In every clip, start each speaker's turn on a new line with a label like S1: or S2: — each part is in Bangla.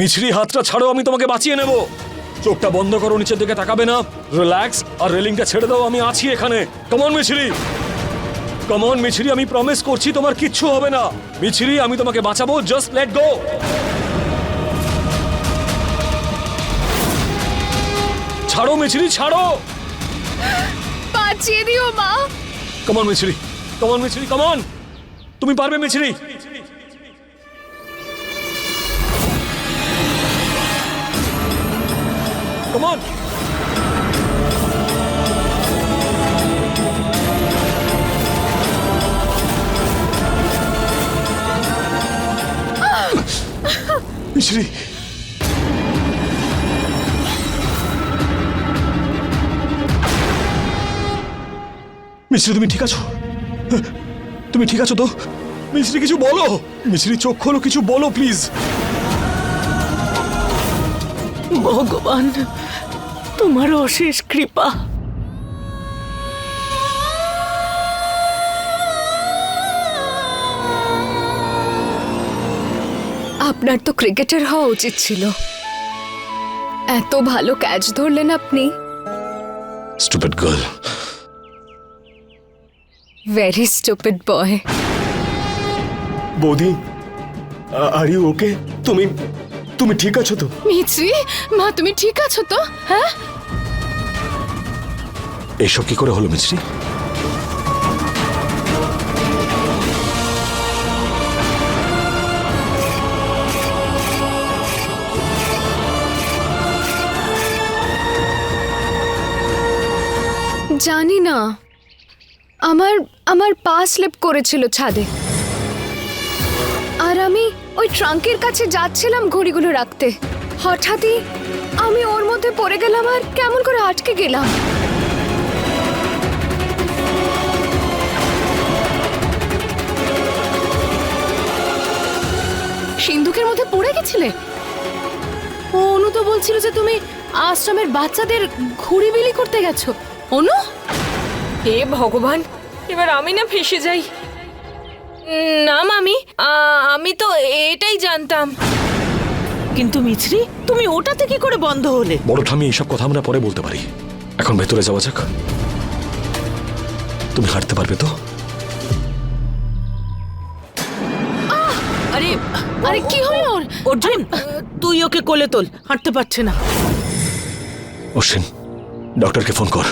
S1: মিছরি হাতটা ছাড়ো আমি তোমাকে বাঁচিয়ে নেব। চোখটা বন্ধ করো নিচের দিকে তাকাবে না। রিল্যাক্স আর রেলিংটা ছেড়ে দাও আমি আছি এখানে। কমন মিছরি। কমন মিছরি আমি প্রমিস করছি তোমার কিচ্ছু হবে না। মিছরি আমি তোমাকে বাঁচাবো জাস্ট লেট গো ছাড়ো মিছরি ছাড়ো।
S2: বাঁচিয়ে দিও মা।
S1: কমন মিছরি। কমন মিছরি কমন তুমি পারবে মিছরি। কমন মিছরি মিছরি তুমি ঠিক আছো? তুমি ঠিক আছো তো? মিছরি কিছু বলো? মিছরি চোখ খোলো, কিছু বলো প্লিজ
S3: ভগবান তোমার অশেষ কৃপা।
S2: আপনার তো ক্রিকেটার হওয়া উচিত ছিল। এত ভালো ক্যাচ ধরলেন আপনি।
S1: Stupid girl
S2: very stupid boy
S4: বৌদি আর ইউ ওকে তুমি তুমি ঠিক আছো তো?
S2: মিছরি মা তুমি ঠিক আছো তো? হ্যাঁ?
S1: এইসব কি করে হলো মিছরি?
S2: জানি না। আমার আমার পা স্লিপ করেছিল ছাদে। আর আমি ওই ট্রাঙ্কের কাছে যাচ্ছিলাম ঘড়িগুলো রাখতে। হঠাৎই আমি ওর মধ্যে পড়ে গেলাম আর কেমন করে আটকে গেলাম।
S5: সিন্ধুকের মধ্যে পড়ে গেছিলে? ও অনু তো বলছিল যে তুমি আশ্রমের বাচ্চাদের ঘুড়ি বিলি করতে গেছো। অনু?
S3: হে ভগবান, এবার আমি না ফেসে যাই। না মামি। আমি তো এটাই জানতাম।
S6: কিন্তু মিছরি তুমি ওটাতে কি করে বন্ধ হলে।
S1: বড় ঠামি এইসব কথা আমরা পরে বলতে পারি। এখন ভেতরে যাওয়া যাক। তুমি হাঁটতে পারবে তো?
S6: আরে
S5: আরে কি হলো ওর?
S6: অর্জুন তুই ওকে কোলে তোল হাঁটতে পারছে না।
S1: অশ্বিন ডক্টরকে ফোন কর।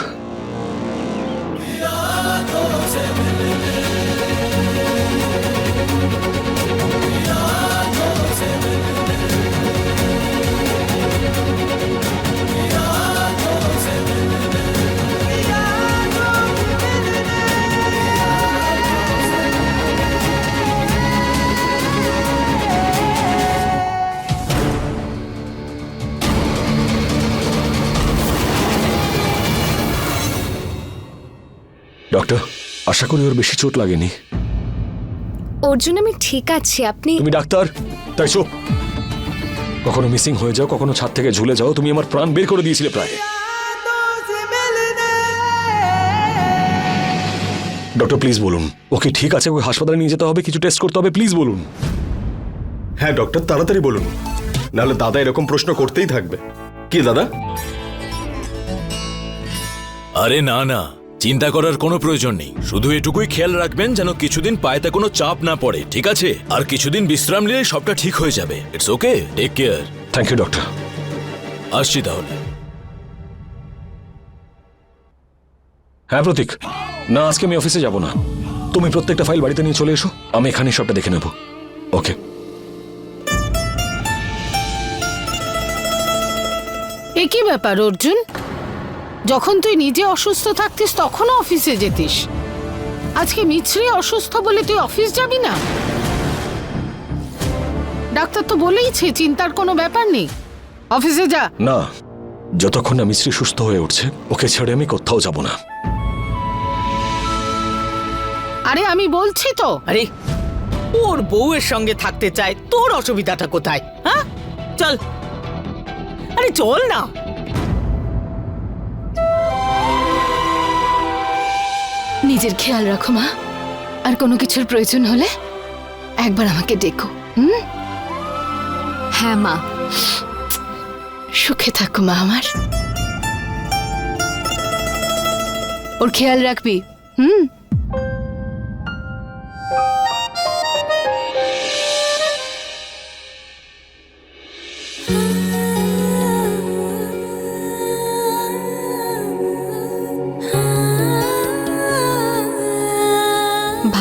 S1: আশা করি ওর বেশি চোট লাগেনি।
S2: অর্জুন আমি ঠিক আছি আপনি
S1: তুমি ডাক্তার? তাই চুপ। কখনো মিসিং হয়ে যাও কখনো ছাদ থেকে ঝুলে যাও তুমি আমার প্রাণ বের করে দিয়েছিলে প্রায়। ডক্টর প্লিজ বলুন ওকে ঠিক আছে? ওকে হাসপাতালে নিয়ে যেতে হবে কিছু টেস্ট করতে হবে প্লিজ বলুন।
S4: হ্যাঁ ডক্টর তাড়াতাড়ি বলুন। নাহলে দাদা এরকম প্রশ্ন করতেই থাকবে। কি দাদা?
S7: আরে না না। চিন্তা করার কোনো প্রয়োজন নেই। শুধু এটুকুই খেয়াল রাখবেন যেন কিছুদিন পায়েতে কোনো চাপ না পড়ে ঠিক আছে? আর কিছুদিন বিশ্রাম নিলে সবটা ঠিক হয়ে যাবে। It's okay take care
S1: thank you doctor
S7: আসছি তাহলে।
S1: হ্যাঁ প্রতীক। না আজকে আমি অফিসে যাব না। তুমি প্রত্যেকটা ফাইল বাড়িতে নিয়ে চলে এসো। আমি এখানেই সবটা দেখে নেব। ওকে
S5: এ কি ব্যাপার অর্জুন? যখন তুই নিজে অসুস্থ থাকতিস তখনও অফিসে যেতিস। আজকে মিছরি অসুস্থ বলে তুই অফিস যাবি না? ডাক্তার তো বলেইছে চিন্তার কোনো ব্যাপার নেই। অফিসে যা।
S1: না যতক্ষণ না মিস্ত্রি সুস্থ হয়ে উঠছে ওকে ছেড়ে আমি কোথাও যাব না।
S5: আরে আমি বলছি তো।
S6: আরে ওর বউয়ের সঙ্গে থাকতে চায় তোর অসুবিধাটা কোথায় হ্যাঁ? চল। আরে চল না।
S2: নিজের খেয়াল রাখো মা। আর কোনো কিছুর প্রয়োজন হলে একবার আমাকে ডেকো হুম? হ্যাঁ মা।
S5: সুখে থাকো মা আমার। ওর খেয়াল রাখবি হুম?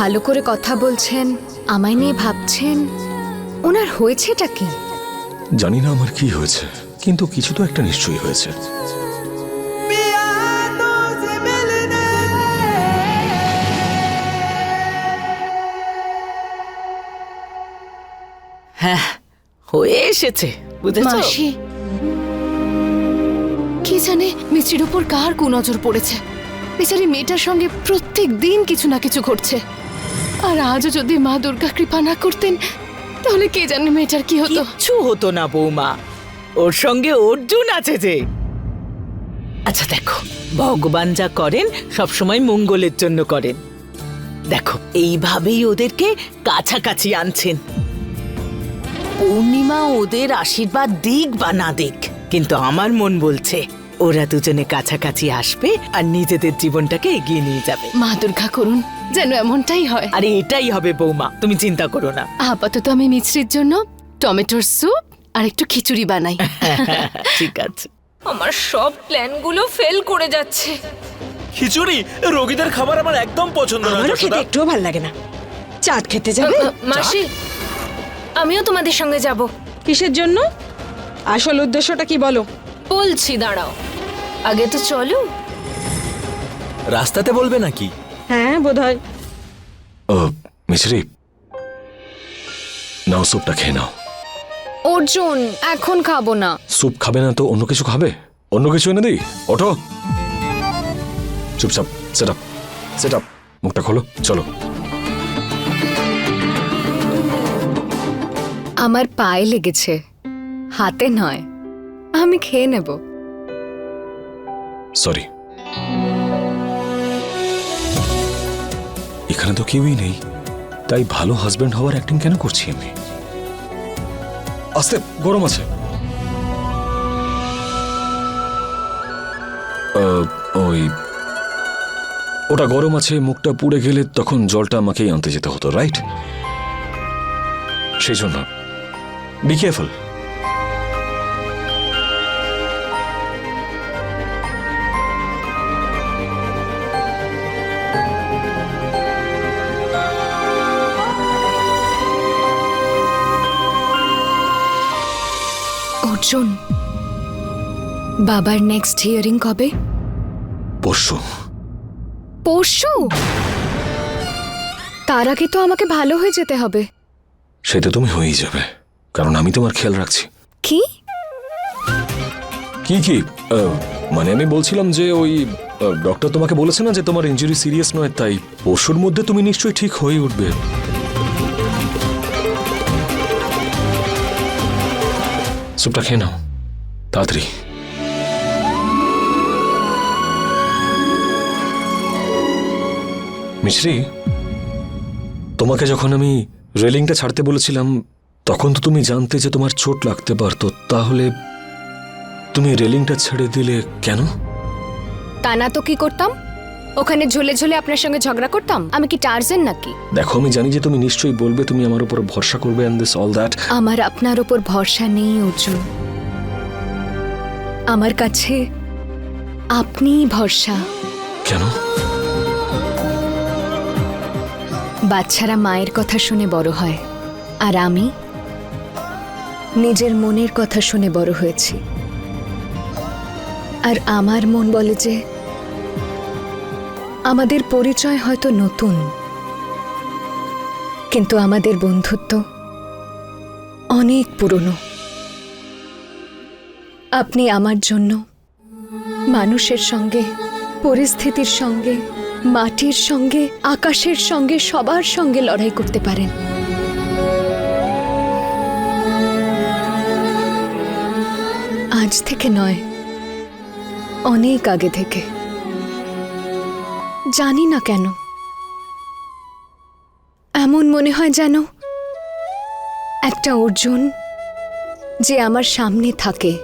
S2: ভালো করে কথা বলছেন আমায় নিয়ে ভাবছেন। ওনার হয়েছেটা কি?
S1: জানি না আমার কি হয়েছে কিন্তু কিছু তো একটা নিশ্চয়ই হয়েছে।
S6: হ্যাঁ হয়ে এসেছে বুঝেছ?
S5: মাসি কে জানে মিষ্টির উপর কার কুনজর পড়েছে? বেচারি মেয়েটার সঙ্গে প্রত্যেক দিন কিছু না কিছু ঘটছে। আর আজও যদি মা দুর্গা কৃপা না করতেন তাহলে কে জানে মেয়েটার কি হতো?
S6: কিচ্ছু হতো না বৌমা। ওর সঙ্গে অর্জুন আছে যে। আচ্ছা দেখো ভগবান যা করেন সবসময় মঙ্গলের জন্য করেন। দেখো এইভাবেই ওদেরকে কাছাকাছি আনছেন। পূর্ণিমা ওদের আশীর্বাদ দিক বা না দিক কিন্তু আমার মন বলছে ওরা দুজনে কাছাকাছি আসবে আর নিজেদের জীবনটাকে এগিয়ে নিয়ে যাবে।
S5: মা দুর্গা করুন যেন এমনটাই হয়।
S6: আরে এটাই হবে বৌমা তুমি চিন্তা করো না।
S5: আপাতত আমি মিছরির জন্য টমেটোর স্যুপ আর একটু খিচুড়ি বানাই।
S6: ঠিক আছে।
S3: আমার সব প্ল্যানগুলো ফেল করে যাচ্ছে।
S7: খিচুড়ি? রোগীদের খাবার আমার একদম পছন্দ না
S8: আমারও খেতে একটুও ভালো লাগে না। চাট খেতে যাবে?
S3: মাসি আমিও তোমাদের সঙ্গে যাব।
S8: কিসের জন্য? আসল উদ্দেশ্যটা কি বলো?
S3: বলছি দাঁড়াও। আগে তো চলো।
S7: রাস্তাতে বলবে নাকি?
S8: হ্যাঁ বোধহয়।
S1: মিছরি নাও স্যুপটা খেয়ে নাও।
S2: অর্জুন এখন খাব না।
S1: স্যুপ খাবে না তো অন্য কিছু খাবে? অন্য কিছু এনে দিই? ওঠো। চুপচাপ সেট আপ সেট আপ মুখটা খোলো চলো।
S2: আমার পায়ে লেগেছে। হাতে নয়। আমি খেয়ে নেব।
S1: সরি এখানে তো কেউই নেই। তাই ভালো হাজবেন্ড হওয়ার অ্যাক্টিং কেন করছি আমি? আস্তে গরম আছে। ওই, ওটা গরম আছে, মুখটা পুড়ে গেলে তখন জলটা আমাকেই আনতে যেতে হতো রাইট সেই জন্য বি কেয়ারফুল
S2: অর্জুন বাবার নেক্সট হিয়ারিং কবে?
S1: পরশু।
S2: পরশু? তার আগে তো আমাকে ভালো হয়ে যেতে হবে।
S1: সেটা তুমি হয়েই যাবে কারণ আমি তোমার খেয়াল রাখছি।
S2: কি?
S1: কি কি? মানে আমি বলছিলাম যে ওই ডক্টর তোমাকে বলেছে না যে তোমার ইঞ্জুরি সিরিয়াস নয় তাই পরশুর মধ্যে তুমি নিশ্চয়ই ঠিক হয়ে উঠবে। স্যুপটা খেয়ে নাও তাড়াতাড়ি মিশ্রি তোমাকে যখন আমি রেলিংটা ছাড়তে বলেছিলাম, তখন তো তুমি জানতে যে তোমার চোট লাগতে পারতো, তাহলে তুমি রেলিংটা ছেড়ে দিলে কেন?
S2: তা না তো কি করতাম? ওখানে ঝুলে ঝুলে আপনার সঙ্গে ঝগড়া করতাম? আমি কি টার্জেন নাকি?
S1: দেখো আমি জানি যে তুমি নিশ্চয়ই বলবে তুমি আমার উপর ভরসা করবে অ্যান্ড দিস অল দ্যাট
S2: আমার আপনার ওপর ভরসা নেই অর্জুন। আমার কাছে আপনিই ভরসা।
S1: কেন?
S2: বাচ্চারা মায়ের কথা শুনে বড় হয় আর আমি নিজের মনের কথা শুনে বড় হয়েছি। আর আমার মন বলে যে আমাদের পরিচয় হয়তো নতুন, কিন্তু আমাদের বন্ধুত্ব অনেক পুরনো। আপনি আমার জন্য মানুষের সঙ্গে, পরিস্থিতির সঙ্গে, মাটির সঙ্গে, আকাশের সঙ্গে, সবার সঙ্গে লড়াই করতে পারেন। আজ থেকে নয়, অনেক আগে থেকে। জানি না কেন। এমন মনে হয় যেন একটা অর্জুন যে আমার সামনে থাকে,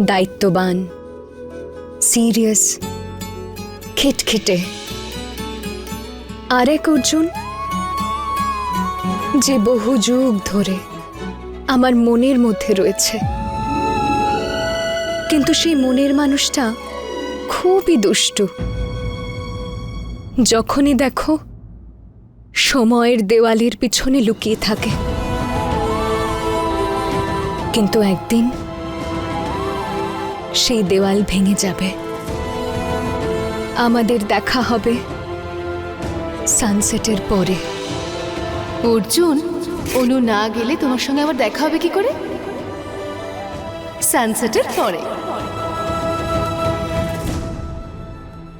S2: দায়িত্ববান সিরিয়াস খিটখিটে। আরেক অর্জুন যে বহু যুগ ধরে আমার মনের মধ্যে রয়েছে। কিন্তু সেই মনের মানুষটা খুবই দুষ্টু। যখনই দেখো সময়ের দেওয়ালের পিছনে লুকিয়ে থাকে। কিন্তু একদিন সেই দেওয়াল ভেঙে যাবে। আমাদের দেখা হবে সানসেটের পরে।
S5: অর্জুন অনু না গেলে তোমার সঙ্গে আবার দেখা হবে কি করে? সানসেটের পরে।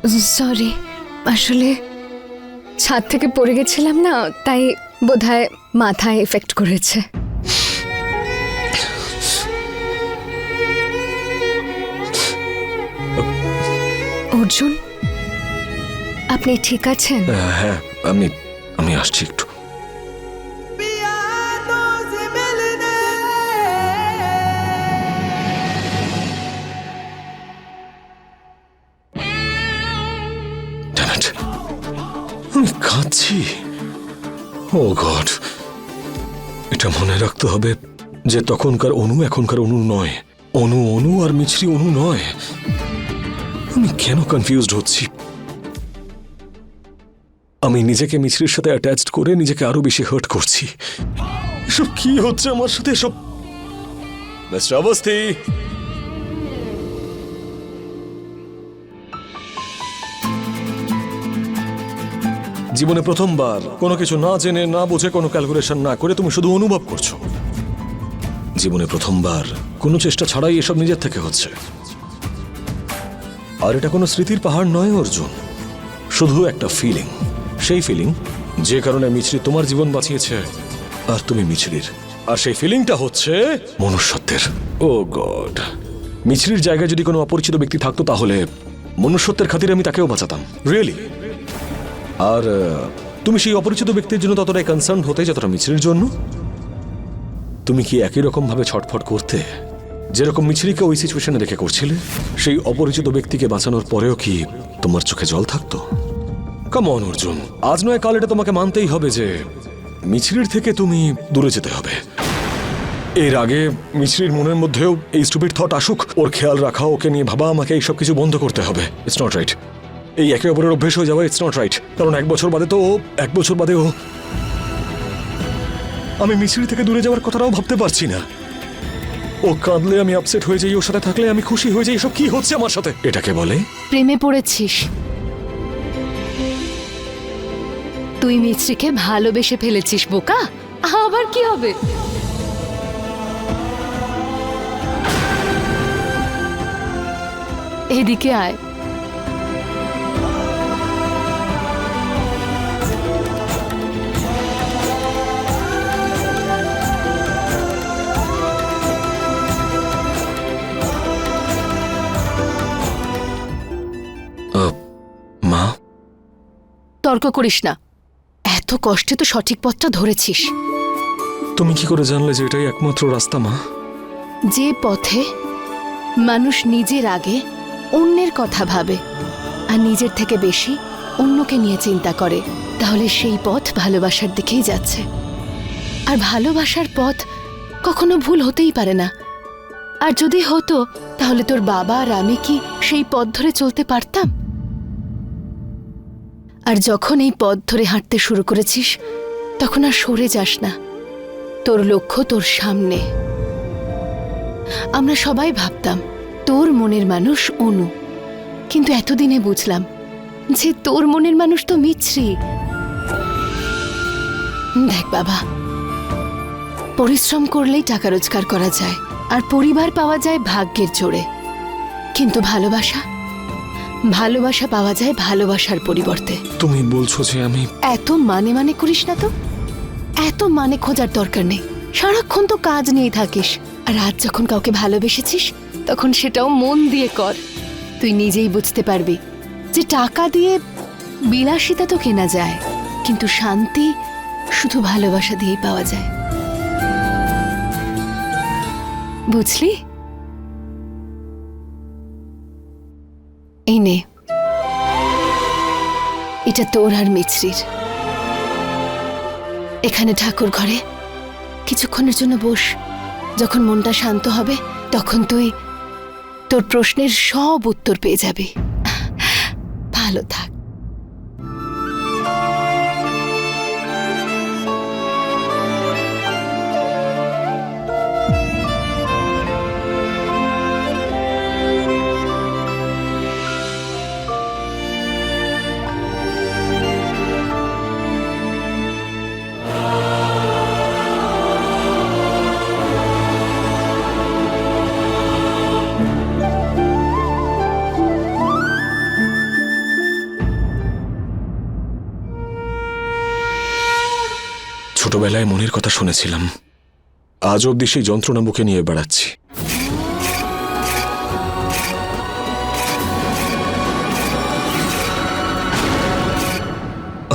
S2: সরি আসলে ছাদ থেকে পড়ে গেছিলাম না, তাই বোধহয় মাথায় এফেক্ট করেছে। অর্জুন, আপনি ঠিক আছেন?
S1: হ্যাঁ আমি আমি আসছি একটু। It. আমি কাঁদছি। Oh God. এটা মনে রাখতে হবে যে তখনকার অনু এখনকার অনু নয়। অনু অনু আর মিছরি অনু নয়। আমি কেন কনফিউজড হচ্ছি? আমি নিজেকে মিছরির সাথে অ্যাটাচড করে নিজেকে আরও বেশি হার্ট করছি। এসব কি হচ্ছে আমার সাথে? এসব মিস্টার অবস্থি! জীবনে প্রথমবার কোনো কিছু না জেনে, না বুঝে কোনো ক্যালকুলেশন না করে তুমি শুধু অনুভব করছ। জীবনে প্রথমবার কোনো চেষ্টা ছাড়াই এসব নিজের থেকে হচ্ছে। আর এটা কোনো স্মৃতির পাহাড় নয়, অর্জুন। শুধু একটা ফিলিং সেই ফিলিং যে কারণে মিছরি তোমার জীবন বাঁচিয়েছে আর তুমি মিছরির। আর সেই ফিলিংটা হচ্ছে মনুষ্যত্বের। ও গড। মিছরির জায়গায় যদি কোনো অপরিচিত ব্যক্তি থাকতো তাহলে মনুষ্যত্বের খাতিরে আমি তাকেও বাঁচাতাম। রিয়েলি আর তুমি সেই অপরিচিত ব্যক্তির জন্য ততটাই কনসার্ন হতে যতটা মিছরির জন্য? তুমি কি একই রকম ভাবে ছটফট করতে? যেরকম মিছরিকে ওই সিচুয়েশনে দেখে করছিলে, সেই অপরিচিত ব্যক্তিকে বাঁচানোর পরেও কি তোমার চোখে জল থাকতো? কামন অর্জুন, আজ নয়, কাল এটা তোমাকে মানতেই হবে যে মিছরির থেকে তুমি দূরে যেতে হবে। এর আগে মিছরির মনের মধ্যেও এই স্টুপিড থট আসুক, ওর খেয়াল রাখা, ওকে নিয়ে ভাবা, আমাকে এইসব কিছু বন্ধ করতে হবে। ইটস নট রাইট এই একে অপরের অভ্যেস হয়ে যাওয়া ইটস নট রাইট কারণ এক বছর বাদে তো ও, এক বছর বাদে ও। আমি মিছরি থেকে দূরে যাওয়ার কথাটাও ভাবতে পারছি না। ও কাঁদলে আমি আপসেট হয়ে যাই, ওর সাথে থাকলে আমি খুশি হয়ে যাই, এসব কি হচ্ছে আমার সাথে? এটাকে বলে?
S5: প্রেমে পড়েছিস। তুই মিছরিকে ভালোবেসে ফেলেছিস, বোকা। আবার কি হবে? এদিকে আয়। তর্ক করিস না। এত কষ্টে তো সঠিক পথটা ধরেছিস।
S1: তুমি কি করে জানলে যে এটাই একমাত্র রাস্তা মা?
S5: যে পথে মানুষ নিজের আগে অন্যের কথা ভাবে আর নিজের থেকে বেশি অন্যকে নিয়ে চিন্তা করে তাহলে সেই পথ ভালোবাসার দিকেই যাচ্ছে। আর ভালোবাসার পথ কখনো ভুল হতেই পারে না। আর যদি হতো তাহলে তোর বাবা আর আমি কি সেই পথ ধরে চলতে পারতাম? আর যখন এই পথ ধরে হাঁটতে শুরু করেছিস, তখন আর সরে যাস না। তোর লক্ষ্য তোর সামনে। আমরা সবাই ভাবতাম, তোর মনের মানুষ অনু। কিন্তু এতদিনে বুঝলাম যে তোর মনের মানুষ তো মিছরি। দেখ বাবা, পরিশ্রম করলেই টাকা রোজগার করা যায় আর পরিবার পাওয়া যায় ভাগ্যের জোরে। কিন্তু ভালোবাসা ভালোবাসা পাওয়া যায় ভালোবাসার পরিবর্তে।
S1: তুমি বলছো যে আমি
S5: এত মানে মানে করিস না তো? এত মানে খোঁজার দরকার নেই। সারাক্ষণ তো কাজ নিয়ে থাকিস। আর আজ যখন কাউকে ভালোবেসেছিস তখন সেটাও মন দিয়ে কর। তুই নিজেই বুঝতে পারবি যে টাকা দিয়ে বিলাসিতা তো কেনা যায় কিন্তু শান্তি শুধু ভালোবাসা দিয়েই পাওয়া যায়। বুঝলি? এই নে। এটা তোর আর মিছরির। এখানে ঠাকুর ঘরে কিছুক্ষণের জন্য বস। যখন মনটা শান্ত হবে, তখন তুই তোর প্রশ্নের সব উত্তর পেয়ে যাবি। ভালো থাক।
S1: ছোটবেলায় মনের কথা শুনেছিলাম। আজ অব্দি সেই যন্ত্রণা বুকে নিয়ে বেড়াচ্ছি।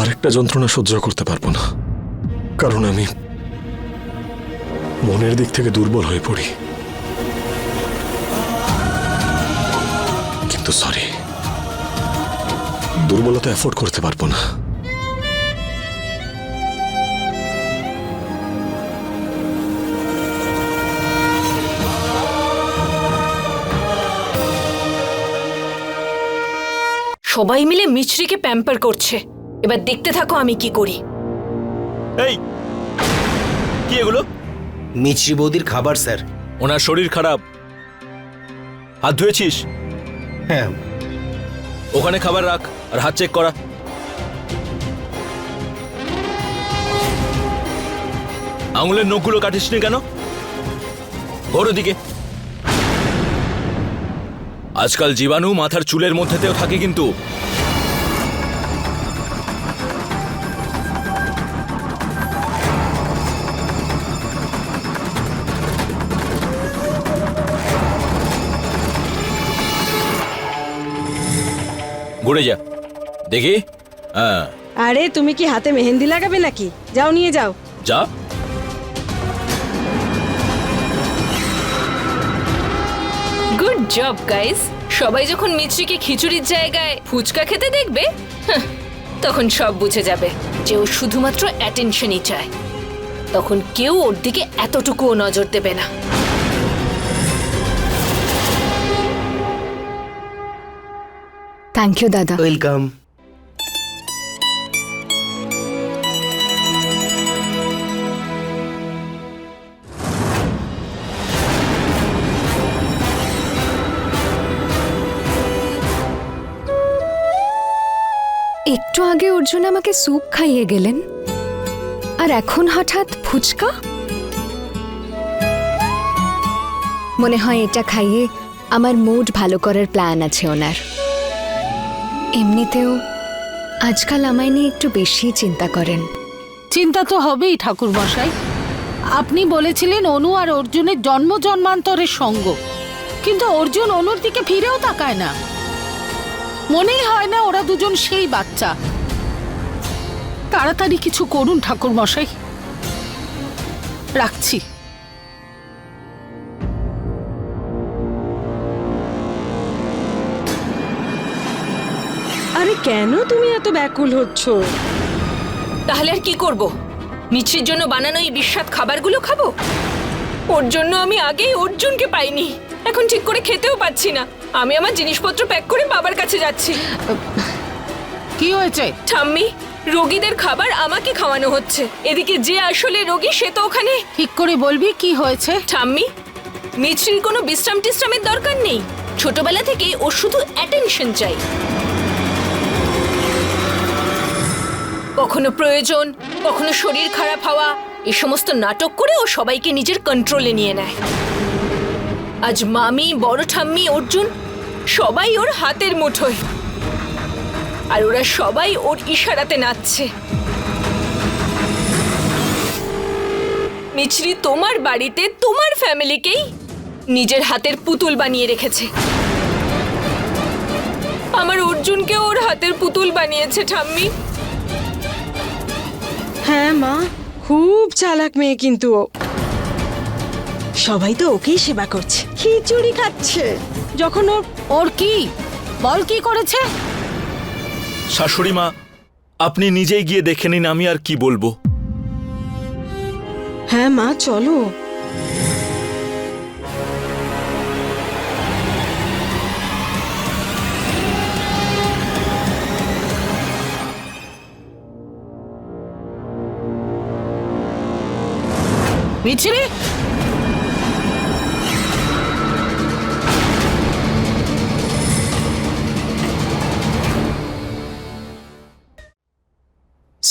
S1: আরেকটা যন্ত্রণা সহ্য করতে পারব না। কারণ আমি মনের দিক থেকে দুর্বল হয়ে পড়ি। কিন্তু সরি দুর্বলতা অ্যাফোর্ড করতে পারব না।
S3: সবাই মিলে মিছরিকে প্যাম্পার করছে। এবার দেখতে থাকো আমি কি করি।
S7: এই কি এগুলো?
S9: মিছরি বৌদির খাবার স্যার।
S7: ওনার শরীর খারাপ। হাত ধুয়েছিস?
S9: হ্যাঁ।
S7: ওখানে খাবার রাখ আর হাত চেক করা। আঙুলের নখগুলো কাটিসনি কেন? ওর দিকে আজকাল জীবাণু মাথার চুলের মধ্যেতেও থাকে কিন্তু। ঘুরে যা। দেখি? হ্যাঁ।
S8: আরে তুমি কি হাতে মেহেন্দি লাগাবে নাকি? যাও নিয়ে যাও।
S7: যা।
S3: গুড জব গাইস সবাই যখন মিছরিকে খিচুড়ির জায়গায় ফুচকা খেতে দেখবে তখন সব বুঝে যাবে যে ও শুধুমাত্র অ্যাটেনশনই চায়। তখন কেউ ওর দিকে এতটুকুও নজর দেবে না।
S2: থ্যাংক ইউ দাদা।
S9: ওয়েলকাম
S2: আগে অর্জুন আমাকে স্যুপ খাইয়ে গেলেন, আর এখন হঠাৎ ফুচকা? মনে হয় এটা খাইয়ে আমার মুড ভালো করার প্ল্যান আছে ওনার। এমনিতেও আজকাল আমায় নিয়ে একটু বেশি চিন্তা করেন।
S10: চিন্তা তো হবেই ঠাকুর মশাই আপনি বলেছিলেন অনু আর অর্জুনের জন্ম জন্মান্তরের সঙ্গ। কিন্তু অর্জুন অনুর দিকে ফিরেও তাকায় না। মনেই হয় না ওরা দুজন সেই বাচ্চা। তাড়াতাড়ি কিছু করুন ঠাকুর মশাই রাখছি।
S8: আরে কেন তুমি এত ব্যাকুল হচ্ছ?
S3: তাহলে আর কি করব? মিছরির জন্য বানানো এই বিস্বাদ খাবারগুলো খাব? ওর জন্য আমি আগেই অর্জুনকে পাইনি। এখন ঠিক করে খেতেও পাচ্ছি না। আমি আমার জিনিসপত্র প্যাক করে বাবার কাছে যাচ্ছি।
S10: কি হয়েছে?
S3: ঠাম্মি রোগীদের খাবার আমাকে খাওয়ানো হচ্ছে। এদিকে যে আসলে রোগী সে তো ওখানে।
S10: ঠিক করে বলবি কি হয়েছে?
S3: ঠাম্মি মিছরির কোনো বিশ্রাম টিশ্রামের দরকার নেই। ছোটবেলা থেকে ও শুধু অ্যাটেনশন চাই। কখনো প্রয়োজন কখনো শরীর খারাপ হওয়া এ সমস্ত নাটক করে ও সবাইকে নিজের কন্ট্রোলে নিয়ে নেয়। আজ মামি বড় ঠাম্মি অর্জুন সবাই ওর হাতের মুঠোয়। আর ওরা সবাই ওর ইশারাতে নাচছে। মিছরি তোমার বাড়িতে তোমার ফ্যামিলিকেই নিজের হাতের পুতুল বানিয়ে রেখেছে। আমার অর্জুনকে ওর হাতের পুতুল বানিয়েছে ঠাম্মি।
S8: হ্যাঁ মা খুব চালাক মেয়ে কিন্তু ও। সবাই তো ওকেই সেবা করছে। খিচুড়ি খাচ্ছে। যখন ওর
S10: ওর কি? বল কি করেছে?
S7: শাশুড়ি মা আপনি নিজেই গিয়ে দেখে নিন আমি আর কি বলব।
S8: হ্যাঁ মা চলো।
S10: মিছরি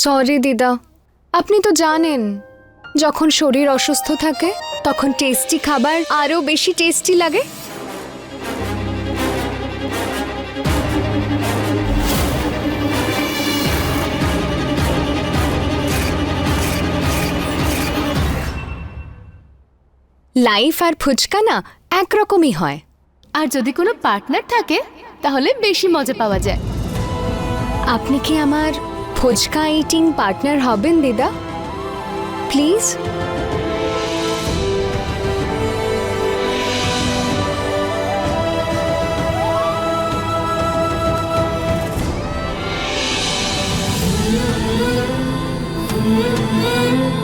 S2: সরি দিদা। আপনি তো জানেন যখন শরীর অসুস্থ থাকে তখন টেস্টি খাবার আরও বেশি টেস্টি লাগে। লাইফ আর ফুচকা না একরকমই হয়।
S5: আর যদি কোনো পার্টনার থাকে তাহলে বেশি মজা পাওয়া যায়।
S2: আপনি কি আমার ফুচকা ইটিং পার্টনার হবেন দিদা প্লিজ Mm-hmm.